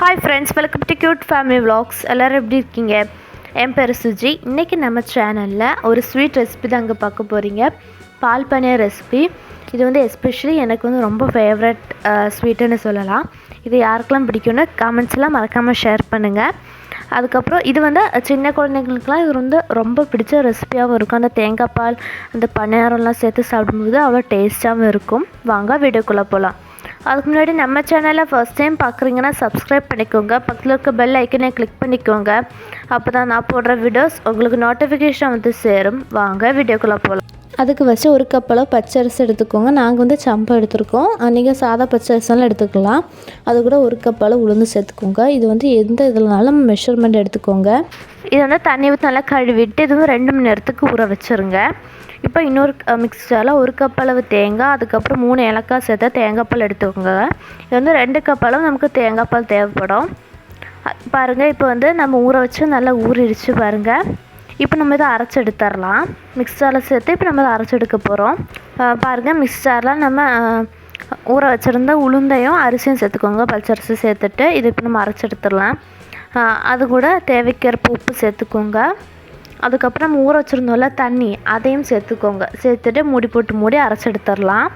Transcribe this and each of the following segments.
Hi friends welcome to cute family vlogs. எல்லோரும் எப்படி இருக்கீங்க? என் பேர் சுஜி. இன்றைக்கி நம்ம சேனலில் ஒரு ஸ்வீட் ரெசிபி தான் அங்கே பார்க்க போகிறீங்க பால் பனியர் ரெசிபி இது வந்து எஸ்பெஷலி எனக்கு வந்து ரொம்ப ஃபேவரட் ஸ்வீட்டுன்னு சொல்லலாம். இது யாருக்கெல்லாம் பிடிக்கும்னு கமெண்ட்ஸ்லாம் மறக்காமல் ஷேர் பண்ணுங்கள் அதுக்கப்புறம் இது வந்து சின்ன குழந்தைங்களுக்குலாம் இது வந்து ரொம்ப பிடிச்ச ரெசிபியாகவும் இருக்கும். அந்த தேங்காய் பால் அந்த பணியாரம்லாம் சேர்த்து சாப்பிடும்போது அவ்வளோ டேஸ்ட்டாகவும் இருக்கும். வாங்க வீடியோக்குள்ளே போகலாம் அதுக்கு முன்னாடி நம்ம சேனலை ஃபர்ஸ்ட் டைம் பார்க்குறீங்கன்னா சப்ஸ்கிரைப் பண்ணிக்கோங்க. பக்கத்தில் இருக்க பெல் ஐக்கனை கிளிக் பண்ணிக்கோங்க. அப்போ தான் நான் போடுற வீடியோஸ் உங்களுக்கு நோட்டிஃபிகேஷன் வந்து சேரும். வாங்க வீடியோக்குள்ளே போகலாம் அதுக்கு வச்சு ஒரு கப்பளவு பச்சரிசி எடுத்துக்கோங்க. நாங்கள் வந்து சம்பா எடுத்துருக்கோம். நீங்கள் சாதா பச்சரிசெல்லாம் எடுத்துக்கலாம். அது கூட ஒரு கப்பளவு உளுந்து சேர்த்துக்கோங்க. இது வந்து எந்த இதுலனாலும் மெஷர்மெண்ட் எடுத்துக்கோங்க. இது வந்து தண்ணி ஊற்றி நல்லா கழுவிட்டு இது வந்து ரெண்டு மணி நேரத்துக்கு ஊற வச்சுருங்க. இப்போ இன்னொரு மிக்சரில் ஒரு கப் அளவு தேங்காய் அதுக்கப்புறம் மூணு ஏலக்காய் சேர்த்தா தேங்காய் பால் எடுத்துக்கோங்க. இது வந்து ரெண்டு கப் அளவு நமக்கு தேங்காய் பால் தேவைப்படும். பாருங்கள் இப்போ வந்து நம்ம ஊற வச்சு நல்லா ஊறிடுச்சு பாருங்கள் இப்போ நம்ம இதை அரைச்சி எடுத்துடலாம். ஜாரில் சேர்த்து இப்போ நம்ம இதை அரைச்சி எடுக்க போகிறோம் பாருங்கள் மிக்சரில் நம்ம ஊற வச்சுருந்த உளுந்தையும் அரிசியும் சேர்த்துக்கோங்க. பச்சரிசி சேர்த்துட்டு இது இப்போ நம்ம அரைச்சி எடுத்துடலாம். அது கூட தேவைக்கிறப்ப உப்பு சேர்த்துக்கோங்க. அதுக்கப்புறம் நம்ம ஊற வச்சுருந்தோம்ல தண்ணி அதையும் சேர்த்துக்கோங்க. சேர்த்துட்டு மூடி போட்டு மூடி அரைச்சி எடுத்துடலாம்.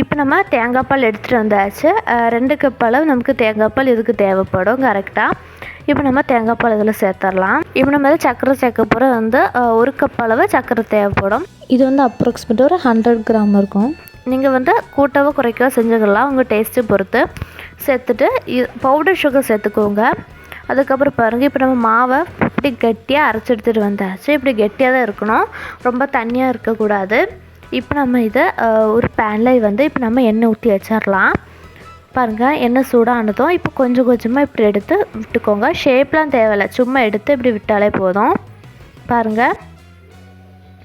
இப்போ நம்ம தேங்காய் பால் எடுத்துகிட்டு வந்தாச்சு. ரெண்டு கப் அளவு நமக்கு தேங்காய் பால் இதுக்கு தேவைப்படும் கரெக்டாக இப்போ நம்ம தேங்காய் பால் இதில் சேர்த்துடலாம் இப்போ நம்ம இதில் சர்க்கரை சேர்க்க போகிறது வந்து ஒரு கப் அளவு சர்க்கரை தேவைப்படும். இது வந்து அப்ராக்சிமேட் ஒரு ஹண்ட்ரட் கிராம் இருக்கும். நீங்கள் வந்து கூட்டவோ குறைக்கவோ செஞ்சுக்கலாம் உங்கள் டேஸ்ட்டு பொறுத்து. சேர்த்துட்டு பவுடர் சுகர் சேர்த்துக்கோங்க. அதுக்கப்புறம் பாருங்கள் இப்போ நம்ம மாவை இப்படி கெட்டியாக அரைச்சி எடுத்துகிட்டு வந்தாச்சு. இப்படி கெட்டியாக தான் இருக்கணும். ரொம்ப தண்ணியாக இருக்கக்கூடாது. இப்போ நம்ம இதை ஒரு பேனில் வந்து இப்போ நம்ம எண்ணெய் ஊற்றி வச்சிடலாம் பாருங்கள் எண்ணெய் சூடானதும் இப்போ கொஞ்சம் கொஞ்சமாக இப்படி எடுத்து விட்டுக்கோங்க. ஷேப்லாம் தேவையில்ல. சும்மா எடுத்து இப்படி விட்டாலே போதும். பாருங்கள்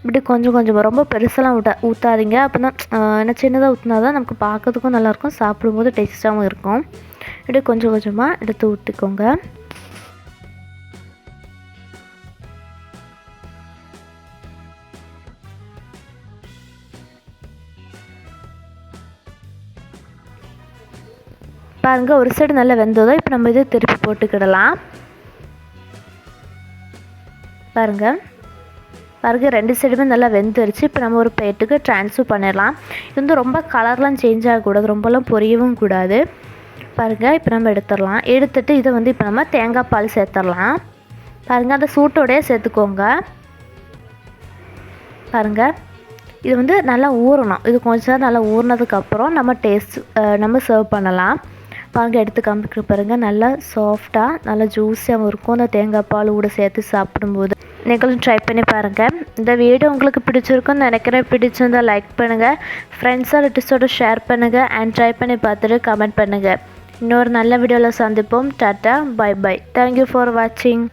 இப்படி கொஞ்சம் கொஞ்சம் ரொம்ப பெருசெல்லாம் ஊட்ட ஊற்றாதீங்க அப்படின்னா என்ன சின்னதாக ஊற்றினா தான் நமக்கு பார்க்கறதுக்கும் நல்லாயிருக்கும். சாப்பிடும்போது டேஸ்ட்டாகவும் இருக்கும். இப்படி கொஞ்சம் கொஞ்சமாக எடுத்து ஊற்றிக்கோங்க பாருங்கள் ஒரு சைடு நல்லா வெந்ததோ இப்போ நம்ம இதை திருப்பி போட்டுக்கிடலாம். பாருங்கள் பாருங்க ரெண்டு சைடுமே நல்லா வெந்துருச்சு. இப்போ நம்ம ஒரு பிளேட்டுக்கு ட்ரான்ஸ்ஃபர் பண்ணிடலாம். இது வந்து ரொம்ப கலர்லாம் சேஞ்ச் ஆகக்கூடாது. ரொம்பலாம் பொரியவும் கூடாது. பாருங்கள் இப்போ நம்ம எடுத்துடலாம். எடுத்துட்டு இதை வந்து இப்போ நம்ம தேங்காய் பால் சேர்த்துடலாம். பாருங்கள் அந்த சூட்டோடயே சேர்த்துக்கோங்க. பாருங்கள் இது வந்து நல்லா ஊறணும். இது கொஞ்சம் நேரம் நல்லா ஊறினதுக்கப்புறம் நம்ம டேஸ்ட் நம்ம சர்வ் பண்ணலாம். பாருங்க எடுத்து காமிக்கிற பாருங்கள் நல்லா சாஃப்டாக நல்லா ஜூஸியாகவும் இருக்கும். அந்த தேங்காய் பால் கூட சேர்த்து சாப்பிடும்போது. நீங்களும் ட்ரை பண்ணி பாருங்கள் இந்த வீடியோ உங்களுக்கு பிடிச்சிருக்குன்னு நினைக்கிறேன். பிடிச்சிருந்தால் லைக் பண்ணுங்கள் ஃப்ரெண்ட்ஸாக ரிலேட்டிவ்ஸோடு ஷேர் பண்ணுங்கள் அண்ட் ட்ரை பண்ணி பார்த்துட்டு கமெண்ட் பண்ணுங்கள் இன்னொரு நல்ல வீடியோவில் சந்திப்போம். Tata bye bye thank you for வாட்சிங்